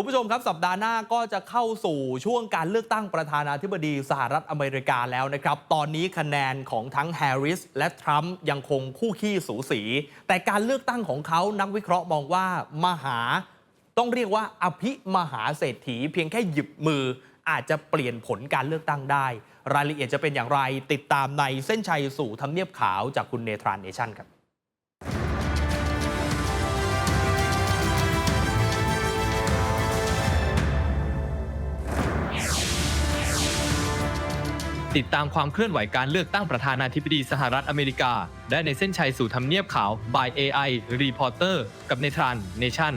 คุณผู้ชมครับสัปดาห์หน้าก็จะเข้าสู่ช่วงการเลือกตั้งประธานาธิบดีสหรัฐอเมริกาแล้วนะครับ ตอนนี้คะแนนของทั้งแฮร์ริสและทรัมป์ยังคงคู่ขี้สูสี แต่การเลือกตั้งของเขานักวิเคราะห์มองว่ามหา ต้องเรียกว่าอภิมหาเศรษฐี เพียงแค่หยิบมืออาจจะเปลี่ยนผลการเลือกตั้งได้ รายละเอียดจะเป็นอย่างไรติดตามในเส้นชัยสู่ทำเนียบขาวจากคุณเนทรานเนชั่นครับ ติดตามความเคลื่อนไหวการเลือกตั้งประธานาธิบดีสหรัฐอเมริกา ได้ในเส้นชัยสู่ทำเนียบขาว by AI Reporter กับเนทรานเนชั่น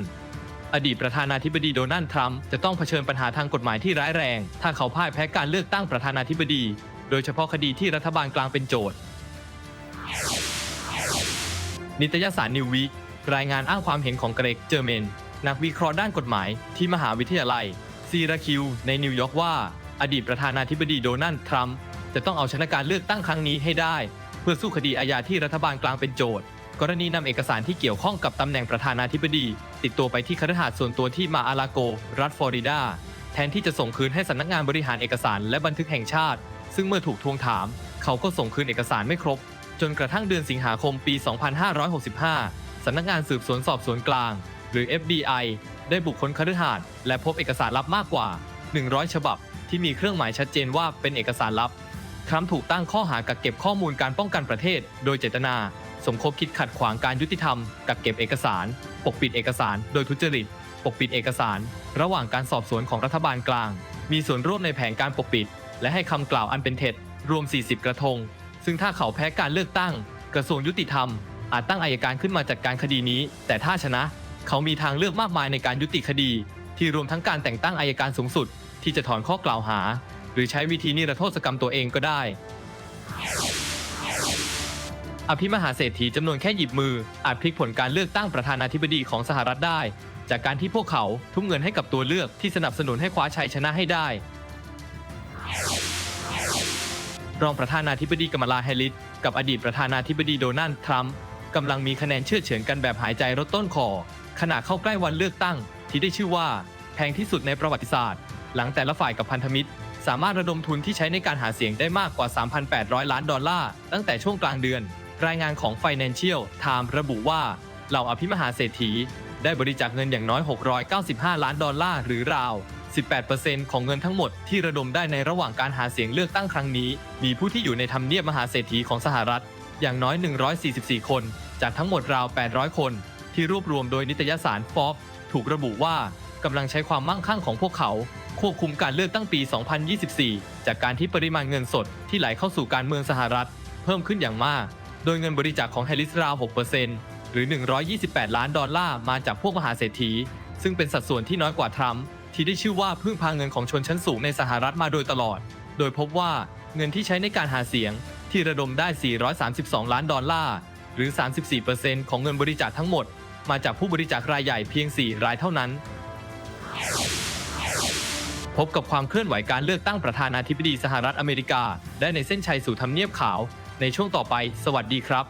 อดีตประธานาธิบดีโดนัลด์ทรัมป์จะต้องเผชิญปัญหาทางกฎหมายที่ร้ายแรง ถ้าเขาพ่ายแพ้การเลือกตั้งประธานาธิบดี โดยเฉพาะคดีที่รัฐบาลกลางเป็นโจทย์ นิตยสารนิววีรายงานอ้างความเห็นของเกรกเจอร์เมน นักวิเคราะห์ด้านกฎหมายที่มหาวิทยาลัยซีราคิวในนิวยอร์กว่า อดีตประธานาธิบดีโดนัลด์ทรัมป์จะต้องเอาชนะการเลือกตั้งครั้งนี้ให้ได้ เพื่อสู้คดีอาญาที่รัฐบาลกลางเป็นโจทย์ กรณีนำเอกสารที่เกี่ยวข้องกับตำแหน่งประธานาธิบดี ติดตัวไปที่คฤหาสน์ส่วนตัวที่มาอาลาโก รัฐฟลอริดา แทนที่จะส่งคืนให้สำนักงานบริหารเอกสารและบันทึกแห่งชาติ ซึ่งเมื่อถูกทวงถาม เขาก็ส่งคืนเอกสารไม่ครบ จนกระทั่งเดือนสิงหาคมปี 2565 สำนักงานสืบสวนสอบสวนกลาง หรือ FBI ได้บุกค้นคฤหาสน์และพบเอกสารลับมากกว่า 100 ฉบับ ที่มีเครื่องหมายชัดเจนว่าเป็นเอกสารลับทรัมป์ถูกตั้งข้อหากักเก็บข้อมูลการป้องกันประเทศ โดยเจตนา สมคบคิดขัดขวางการยุติธรรม กักเก็บเอกสาร ปกปิดเอกสารโดยทุจริต ปกปิดเอกสาร ระหว่างการสอบสวนของรัฐบาลกลาง มีส่วนร่วมในแผนการปกปิด และให้คำกล่าวอันเป็นเท็จ รวม 40 กระทง ซึ่งถ้าเขาแพ้การเลือกตั้ง กระทรวงยุติธรรม อาจตั้งอายการขึ้นมาจัดการคดีนี้ แต่ถ้าชนะ เขามีทางเลือกมากมายในการยุติคดี ที่รวมทั้งการแต่งตั้งอายการสูงสุด ที่จะถอนข้อกล่าวหา หรือใช้วิธีนิรโทษกรรมตัวเองก็ได้ อภิมหาเศรษฐีจำนวนแค่หยิบมือ อาจพลิกผลการเลือกตั้งประธานาธิบดีของสหรัฐได้ จากการที่พวกเขาทุ่มเงินให้กับตัวเลือกที่สนับสนุนให้คว้าชัยชนะให้ได้ รองประธานาธิบดีกัมลาแฮริสกับอดีตประธานาธิบดีโดนัลด์ทรัมป์กำลังมีคะแนนเชื่อเฉือนกันแบบหายใจรดต้นคอขณะเข้าใกล้วันเลือกตั้งที่ได้ชื่อว่า แพงที่สุดในประวัติศาสตร์ หลังแต่ละฝ่ายกับพันธมิตร สามารถระดมทุนที่ใช้ในการหาเสียงได้มากกว่า 3,800 ล้านดอลลาร์ตั้งแต่ช่วงกลางเดือน รายงานของ Financial Times ระบุว่าเหล่าอภิมหาเศรษฐี ได้บริจาคเงินอย่างน้อย 695 ล้านดอลลาร์หรือราว 18%ของเงินทั้งหมดที่ระดมได้ในระหว่างการหาเสียงเลือกตั้งครั้งนี้ มีผู้ที่อยู่ในทำเนียบมหาเศรษฐีของสหรัฐ อย่างน้อย 144 คน จากทั้งหมดราว 800 คน ที่รวบรวมโดยนิตยสาร Forbes ถูกระบุว่า กำลังใช้ความมั่งคั่งของพวกเขา ควบคุมการเลือกตั้งปี 2024 จากการที่ปริมาณเงินสดที่ไหลเข้าสู่การเมืองสหรัฐ เพิ่มขึ้นอย่างมาก โดยเงินบริจาคของแฮร์ริสราว6%หรือ 128 ล้านดอลลาร์มาจากพวกมหาเศรษฐี ซึ่งเป็นสัดส่วนที่น้อยกว่าทรัมป์ที่ได้ชื่อว่าพึ่งพาเงินของชนชั้นสูงในสหรัฐมาโดยตลอด โดยพบว่าเงินที่ใช้ในการหาเสียงที่ระดมได้ 432 ล้านดอลลาร์ หรือ 34%ของเงินบริจาคทั้งหมด มาจากผู้บริจาครายใหญ่เพียง 4 รายเท่านั้น พบกับความเคลื่อนไหวการเลือกตั้งประธานาธิบดีสหรัฐอเมริกา ได้ในเส้นชัยสู่ทำเนียบขาว ในช่วงต่อไป สวัสดีครับ